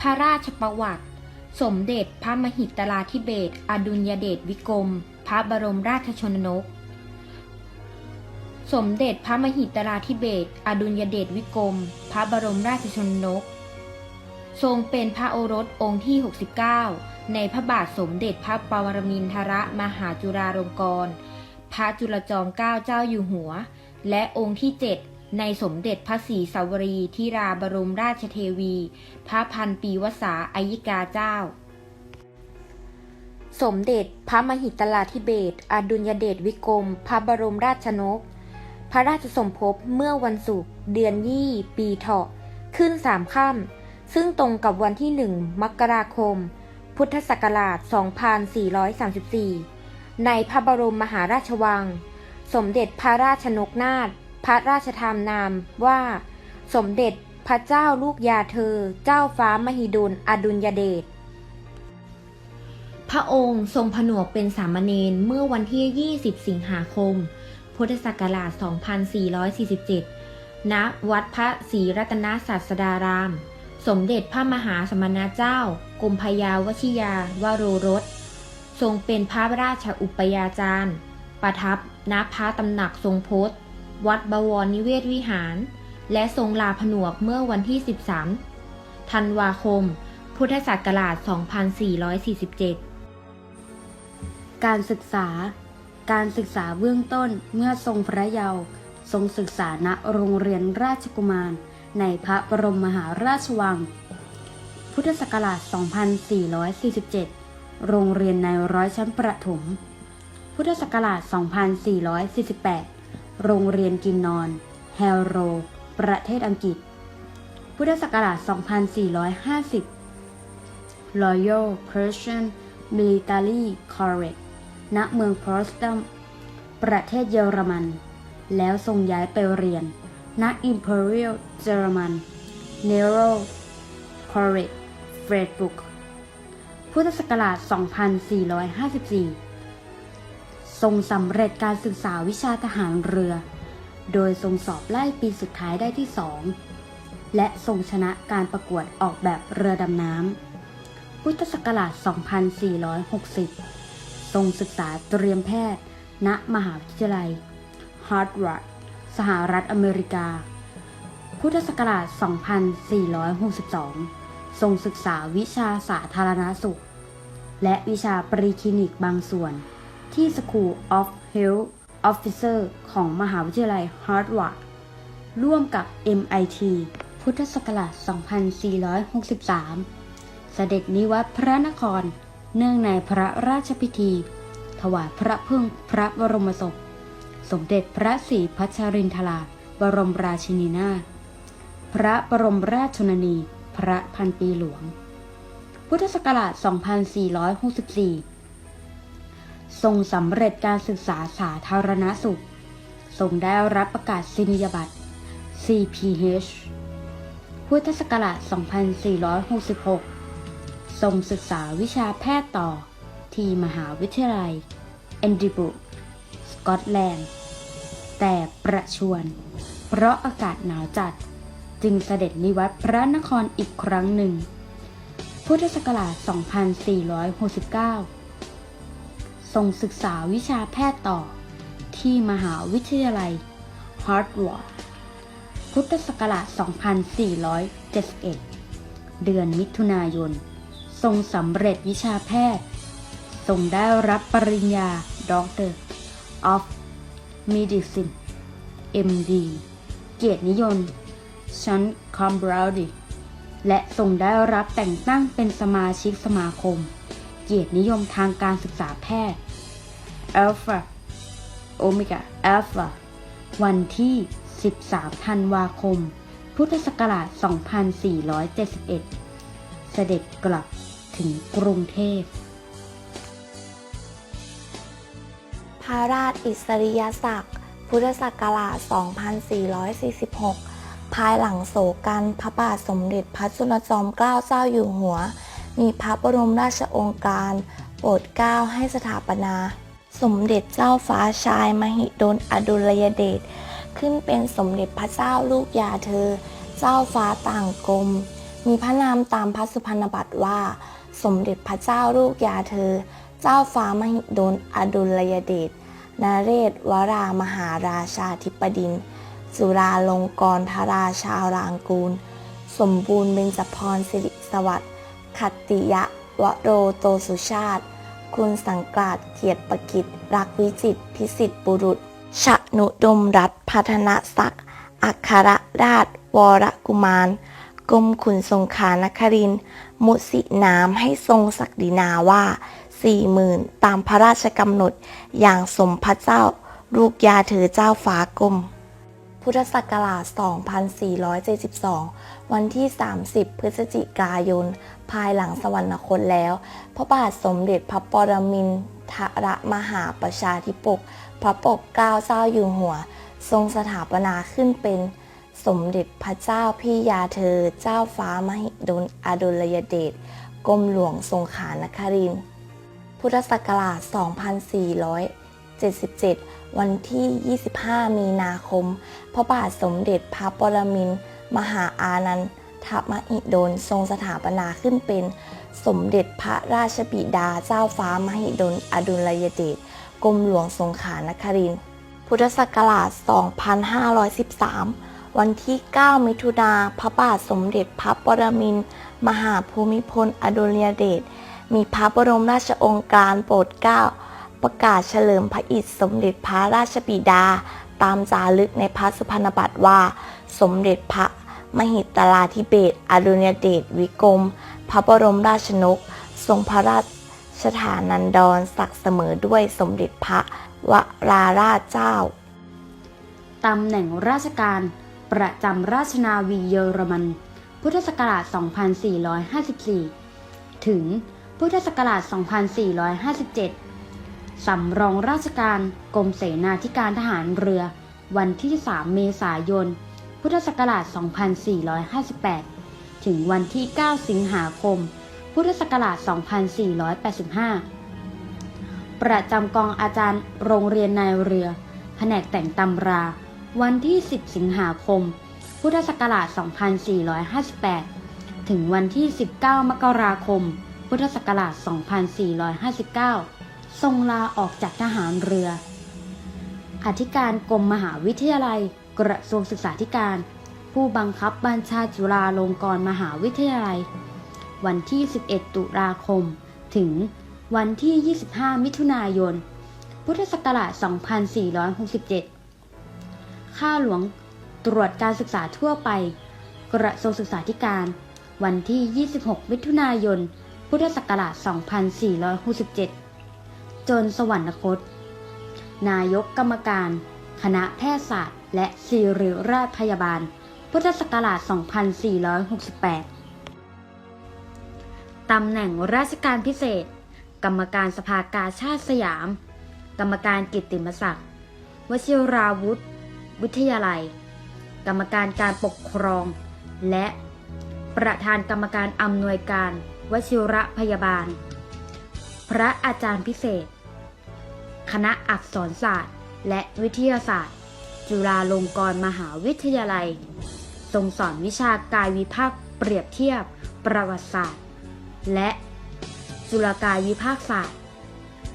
พระราชประวัติ สมเด็จพระมหิตลาธิเบศอดุลยเดชวิกรม พระบรมราชชนนก สมเด็จพระมหิตลาธิเบศอดุลยเดชวิกรม พระบรมราชชนนก ทรงเป็นพระโอรสองค์ที่ 69 ในพระบาทสมเด็จพระปรมินทรมหาจุฬาลงกรณ์พระจุลจอมเกล้าเจ้าอยู่หัว และองค์ที่7 ในสมเด็จพระศรีสวรีธิราบรมราชเทวี พระพันปีวษาอายิกาเจ้า สมเด็จพระมหิตลาธิเบศอดุลยเดชวิกรม พระบรมราชนก พระราชสมภพเมื่อวันศุกร์เดือนยี่ปีเถาะ ขึ้นสามค่ำซึ่งตรงกับวันที่หนึ่งมกราคม พุทธศักราช 2434 ในพระบรมมหาราชวัง สมเด็จพระราชนกนาถ พระราชทานนามว่า สมเด็จพระเจ้าลูกยาเธอ เจ้าฟ้ามหิดลอดุลยเดชพระองค์ทรงผนวกเป็นสามเณรเมื่อวันที่ 20 สิงหาคม พุทธศักราช 2447 ณ วัดพระศรีรัตนศาสดาราม สมเด็จพระมหาสมณเจ้ากรมพยาวชิยาวโรรส ทรงเป็นพระราชอุปยาจารย์ ประทับณพระตำหนักทรงโพจน์ วัดบวรนิเวศวิหาร และทรงลาผนวกเมื่อวันที่ 13 ธันวาคม พุทธศักราช 2447 การศึกษา การศึกษาเบื้องต้นเมื่อทรงพระเยาว์ทรงศึกษาณโรงเรียนราชกุมาร ในพระบรมมหาราชวัง พุทธศักราช 2447 โรงเรียนในร้อยชั้นประถม พุทธศักราช 2448 โรงเรียนกินนอน แฮลโร ประเทศอังกฤษ พุทธศักราช 2450 Royal Persian Military College ณ เมืองพรอสตัม ประเทศเยอรมัน แล้วทรงย้ายไปเรียน ณ Imperial German Naval College f r e d b r u c k พุทธศักราช 2454 ทรงสำเร็จการศึกษาวิชาทหารเรือ โดยทรงสอบไล่ปีสุดท้ายได้ที่สองและทรงชนะการประกวดออกแบบเรือดำน้ำ พุทธศักราช 2460 ทรงศึกษาเตรียมแพทย์ ณ มหาวิทยาลัยฮาร์ดวาร์ด สหรัฐอเมริกา พุทธศักราช 2462 ทรงศึกษาวิชาสาธารณสุข และวิชาปริคลินิกบางส่วน ที่ School of Health Officer ของมหาวิทยาลัยฮาร์วาร์ดร่วมกับ MIT พุทธศักราช 2463 เสด็จนิวัตพระนคร เนื่องในพระราชพิธี ถวายพระพึ่งพระบรมศพ สมเด็จพระศรีพัชรินทราบรมราชินีนาถพระบรมราชชนนี พระพันปีหลวง พุทธศักราช 2464 ทรงสำเร็จการศึกษาสาธารณสุข ทรงได้รับประกาศนียบัตร CPH พุทธศักราช 2466 ทรงศึกษาวิชาแพทย์ต่อที่มหาวิทยาลัยเอนดิบุสกอตแลนด์ แต่ประชวรเพราะอากาศหนาวจัด จึงเสด็จนิวัตพระนครอีกครั้งหนึ่ง พุทธศักราช 2469 ทรงศึกษาวิชาแพทย์ต่อ ที่มหาวิทยาลัยฮาร์ดวาร์ดพุทธศักราช 2471 เดือนมิถุนายน ทรงสำเร็จวิชาแพทย์ ทรงได้รับปริญญา Doctor of Medicine MD เกียรตินิยมชั้นคอมบราวดีและทรงได้รับแต่งตั้งเป็นสมาชิกสมาคม เกียรตินิยมทางการศึกษาแพทย์ Alpha Omega Alpha วันที่ 13 ธันวาคม พุทธศักราช 2471 เสด็จกลับถึงกรุงเทพ พระราชอิสริยศักดิ์ พุทธศักราช 2446 ภายหลังโศกันพระบาทสมเด็จพระจุลจอมเกล้าเจ้าอยู่หัว มีพระบรมราชโองการ โปรดเกล้าให้สถาปนา สมเด็จเจ้าฟ้าชายมหิดลอดุลยเดชขึ้นเป็นสมเด็จพระเจ้าลูกยาเธอ เจ้าฟ้าต่างกรมมีพระนามตามพระสุพรรณบัตรว่า สมเด็จพระเจ้าลูกยาเธอ เจ้าฟ้ามหิดลอดุลยเดชนเรศวรามหาราชาธิปดินสุราลงกรณธราชารางกูล สมบูรณ์เบญจพรสิริสวัสดิ์ขัตติยะวโรโตสุชาติ คุณสังกาดเกียรติประกิจ รักวิจิตพิสิทธิบุรุษ ชนุดมรัฐพัฒนศักดิ์อัครราช วรกุมารกรมขุนทรงขานคริน มุสินามให้ทรงศักดินาว่าสี่หมื่นตามพระราชกำหนด อย่างสมพระเจ้า ลูกยาเธอเจ้าฟ้ากรมพุทธศักราช 2472 วันที่ 30 พฤศจิกายน ภายหลังสวรรคตแล้ว พระบาทสมเด็จพระปรมินทรมหาประชาธิปก พระปกเกล้าเจ้าอยู่หัว ทรงสถาปนาขึ้นเป็นสมเด็จพระเจ้าพี่ยาเธอ เจ้าฟ้ามหิดลอดุลยเดชกรมหลวงทรงขานคริน พุทธศักราช 2477 วันที่ 25 มีนาคม พระบาทสมเด็จพระปรมินทรมหาอานันท มหิดลทรงสถาปนาขึ้นเป็นสมเด็จพระราชบิดาเจ้าฟ้ามหิดลอดุลยเดชกรมหลวงสงขลานคริน พุทธศักราช 2513 วันที่ 9 มิถุนาพระบาทสมเด็จพระปรมินมหาภูมิพลอดุลยเดชมีพระบรมราชองค์การโปรดเกล้า ประกาศเฉลิมพระอิฐสมเด็จพระราชบิดา ตามจารึกในพระสุพรรณบัตรว่า สมเด็จพระ มหิตลาธิเบศอดุลยเดชวิกรม พระบรมราชนก ทรงพระราชฐานันดรศักดิ์เสมอด้วยสมเด็จพระวราราชเจ้า ตำแหน่งราชการ ประจำราชนาวีเยอรมัน พุทธศักราช 2454 ถึงพุทธศักราช 2457 สำรองราชการกรมเสนาธิการทหารเรือ วันที่ 3 เมษายน พุทธศักราช 2458 ถึงวันที่ 9 สิงหาคม พุทธศักราช 2485 ประจำกองอาจารย์โรงเรียนนายเรือ แผนกแต่งตำรา วันที่ 10 สิงหาคม พุทธศักราช 2458 ถึงวันที่ 19 มกราคม พุทธศักราช 2459 ทรงลาออกจากทหารเรือ อธิการกรมมหาวิทยาลัย กระทรวงศึกษาธิการ ผู้บังคับบัญชาจุฬาลงกรณ์มหาวิทยาลัย วันที่ 11 ตุลาคม ถึงวันที่ 25 มิถุนายน พุทธศักราช 2467 ข้าหลวงตรวจการศึกษาทั่วไป กระทรวงศึกษาธิการ วันที่ 26 มิถุนายน พุทธศักราช 2467 จนสวรรคต นายกกรรมการ คณะแพทยศาสตร์ และศิริราชพยาบาล พุทธศักราช 2468 ตำแหน่งราชการพิเศษ กรรมการสภากาชาติสยาม กรรมการกิตติมศักดิ์วชิราวุธ วิทยาลัย กรรมการการปกครอง และประธานกรรมการอำนวยการ วชิระพยาบาล พระอาจารย์พิเศษ คณะอักษรศาสตร์ และวิทยาศาสตร์ จุฬาลงกรณ์มหาวิทยาลัย ทรงสอนวิชากายวิภาคเปรียบเทียบ ประวัติศาสตร์ และจุลกายวิภาคศาสตร์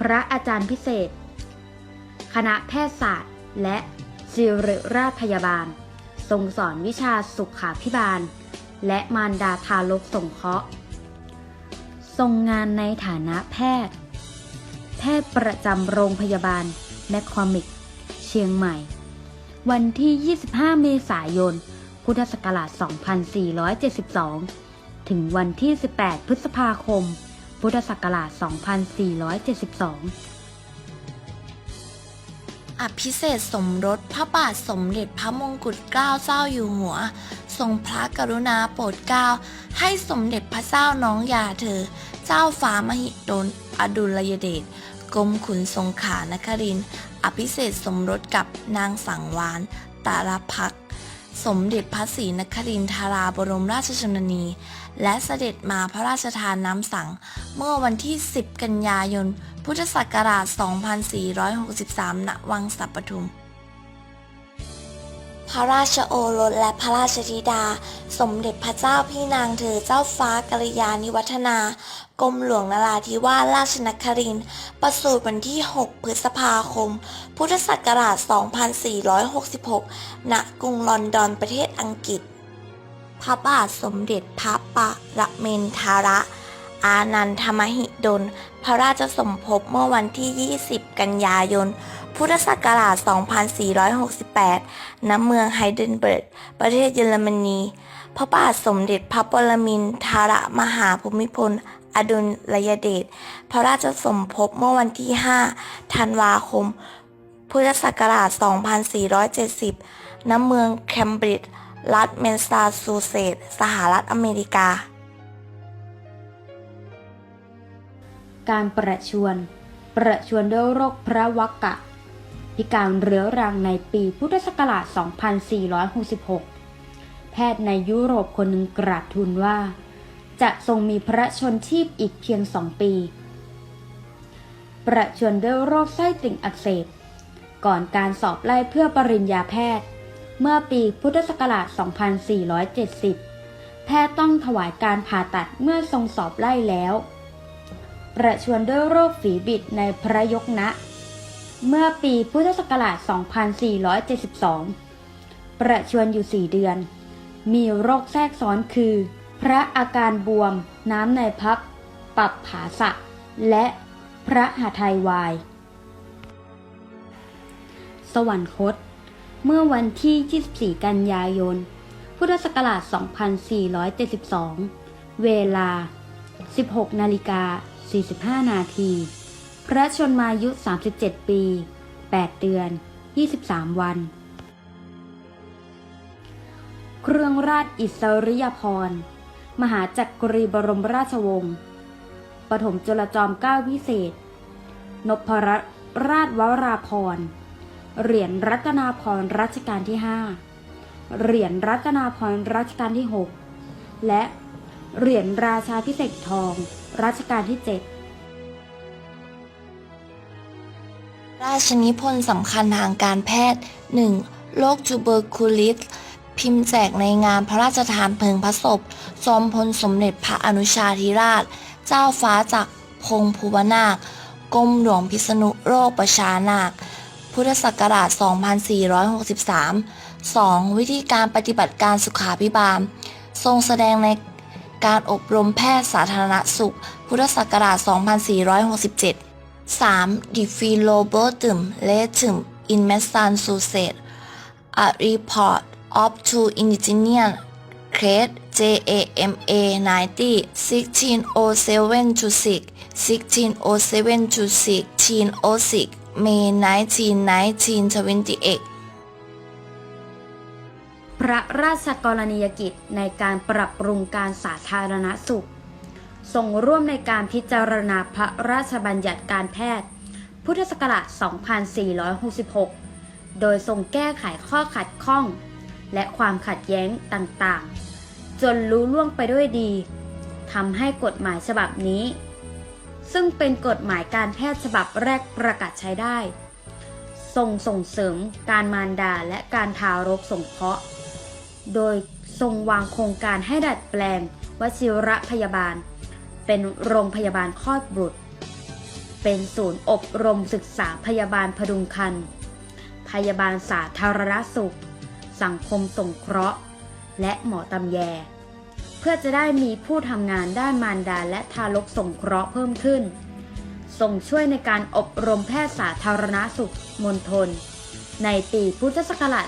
พระอาจารย์พิเศษ คณะแพทยศาสตร์ และศิริราชพยาบาล ทรงสอนวิชาสุขาพิบาล และมารดาทารกสงเคราะห์ ทรงงานในฐานะแพทย์ แพทย์ประจำโรงพยาบาลแมคคอมิก เชียงใหม่ วันที่ 25 เมษายน พุทธศักราช 2472 ถึงวันที่ 18 พฤษภาคม พุทธศักราช 2472อภิเษกสมรสพระบาทสมเด็จพระมงกุฎเกล้าเจ้าอยู่หัว ทรงพระกรุณาโปรดเกล้า ให้สมเด็จพระเจ้าน้องยาเธอ เจ้าฟ้ามหิดลอดุลยเดชกรมขุนทรงขานครินท อภิเษกสมรสกับนางสังวานตาลพัก สมเด็จพระศรีนครินทราบรมราชชนนี และเสด็จมาพระราชทานน้ำสัง เมื่อวันที่ 10 กันยายน พุทธศักราช 2463 ณ วังสัปปทุม พระราชโอรสและพระราชธิดา สมเด็จพระเจ้าพี่นางเธอเจ้าฟ้ากัลยาณิวัฒนากรมหลวงนราธิวาสราชนครินทร์ประสูติวันที่ 6 พฤษภาคม พุทธศักราช 2466 ณ กรุงลอนดอนประเทศอังกฤษ พระบาทสมเด็จพระปรเมนทาระ อานันทมหิดล พระราชสมภพเมื่อวันที่ 20 กันยายน พุทธศักราช 2468 ณ เมืองไฮเดนเบิร์ก ประเทศเยอรมนี พระบาทสมเด็จพระปรมินทรมหาภูมิพล อดุลยเดช พระราชสมภพเมื่อวันที่ 5 ธันวาคม พุทธศักราช 2470 ณ เมืองแคมบริดจ์ รัฐเมนซาชูเซตส์ สหรัฐอเมริกา การประชวรประชวรด้วยโรคพระวักกะ พิการเรื้อรังในปีพุทธศักราช 2466 แพทย์ในยุโรปคนหนึ่งกราบทูลว่า จะทรงมีพระชนชีพอีกเพียงสองปี ประชวรด้วยโรคไส้ติ่งอักเสบ ก่อนการสอบไล่เพื่อปริญญาแพทย์ เมื่อปีพุทธศักราช 2470 แพทย์ต้องถวายการผ่าตัดเมื่อทรงสอบไล่แล้ว ประชวรด้วยโรคฝีบิดในพระยกนะ เมื่อปีพุทธศักราช 2472 ประชวรอยู่ 4 เดือน มีโรคแทรกซ้อนคือ พระอาการบวม น้ำในพับปรับผาสะ และพระหาไทยวาย สวรรคต เมื่อวันที่ 24 กันยายน พุทธศักราช 2472 เวลา 16 นาฬิกา 45 นาที พระชนมายุ 37 ปี 8 เดือน 23 วัน เครื่องราชอิสริยาภรมหาจักรีบรมราชวงศ์ปฐมจุลจอมเกล้าพิเศษ นพรราชวราพร เหรียญรัตนาพรรัชกาลที่ 5 เหรียญรัตนาพรรัชกาลที่ 6 และเหรียญราชาพิเศษทองรัชกาลที่ 7 ราชนิพนธ์สำคัญทางการแพทย์ 1. โรคจูเบอร์คูลิส พิมพ์แจกในงานพระราชทานเพลิงพระศพจอมพลสมเด็จพระอนุชาธิราช เจ้าฟ้าจากรพงศ์ภูวนาคกรมหลวงพิษณุโรคประชานาค พุทธศักราช 2463 2. วิธีการปฏิบัติการสุขาพิบาล ทรงแสดงในการอบรมแพทย์สาธารณสุข พุทธศักราช 2467 3. The Philobotum Letum in Massachusetts A report of two indigenous case JAMA 90 1607 to 6 1607 to 1606 May 19 1928พระราชกรณียกิจในการปรับปรุงการสาธารณสุข ทรงร่วมในการพิจารณาพระราชบัญญัติการแพทย์ พุทธศักราช 2466 โดยทรงแก้ไขข้อขัดข้อง และความขัดแย้งต่างๆ จนรู้ล่วงไปด้วยดีทำให้กฎหมายฉบับนี้ ซึ่งเป็นกฎหมายการแพทย์ฉบับแรกประกาศใช้ได้ทรงส่งเสริมการมารดาและการทารกสงเคราะห์ โดยทรงวางโครงการให้ดัดแปลงวชิระพยาบาล เป็นโรงพยาบาลคลอดบุตร เป็นศูนย์อบรมศึกษาพยาบาลพดุงครรภ์พยาบาลสาธารณสุข สังคมสงเคราะห์ และหมอตำแย เพื่อจะได้มีผู้ทำงานด้านมารดาและทารกสงเคราะห์เพิ่มขึ้น ส่งช่วยในการอบรมแพทย์สาธารณสุขมณฑลในปีพุทธศักราช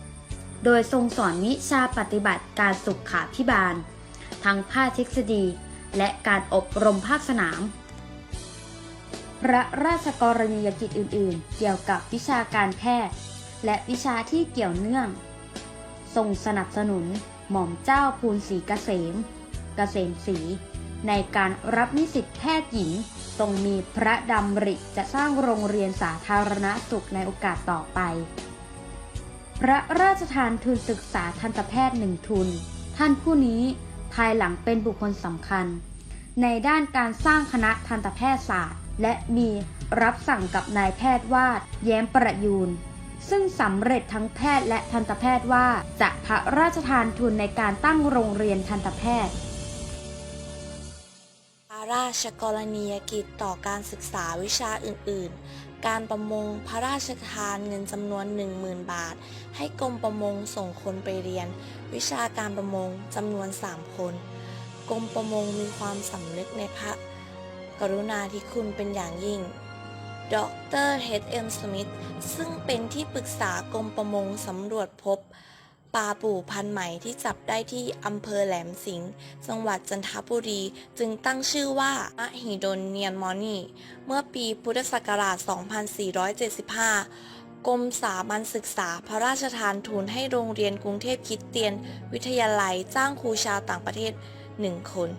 2467 โดยทรงสอนวิชาปฏิบัติการสุขาพิบาล ทั้งภาคทฤษฎี และการอบรมภาคสนาม พระราชกรณียกิจอื่น ๆ เกี่ยวกับวิชาการแพทย์ และวิชาที่เกี่ยวเนื่องทรงสนับสนุนหม่อมเจ้าภูลศรีเกษม เกษมศรีในการรับนิสิตแพทย์หญิงทรงมีพระดำริจะสร้างโรงเรียนสาธารณสุขในโอกาสต่อไป พระราชทานทุนศึกษาทันตแพทย์หนึ่งทุน ท่านผู้นี้ ภายหลังเป็นบุคคลสำคัญ ในด้านการสร้างคณะทันตแพทยศาสตร์ และมีรับสั่งกับนายแพทย์วาดแย้มประยูนซึ่งสำเร็จทั้งแพทย์และทันตแพทย์ว่าจะพระราชทานทุนในการตั้งโรงเรียนทันตแพทย์ ระราชกรณียกิจต่อการศึกษาวิชาอื่น ๆ การประมงพระราชทานเงินจำนวน 10,000 บาท ให้กรมประมงส่งคนไปเรียน วิชาการประมงจำนวน 3 คน กรมประมงมีความสำนึกในพระกรุณาธิคุณเป็นอย่างยิ่ง ดรเฮดเอ็มสมิธซึ่งเป็นที่ปรึกษากรมประมงสำรวจพบ ปลาปู่พันใหม่ที่จับได้ที่อำเภอแหลมสิงห์จังหวัดจันทบุรีจึงตั้งชื่อว่ามหิดลเนียนมอนี่ เมื่อปีพุทธศักราช 2475 กรมสามัญศึกษาพระราชทานทุนให้โรงเรียนกรุงเทพคิดเตียน วิทยาลัยจ้างครูชาวต่างประเทศ 1 คน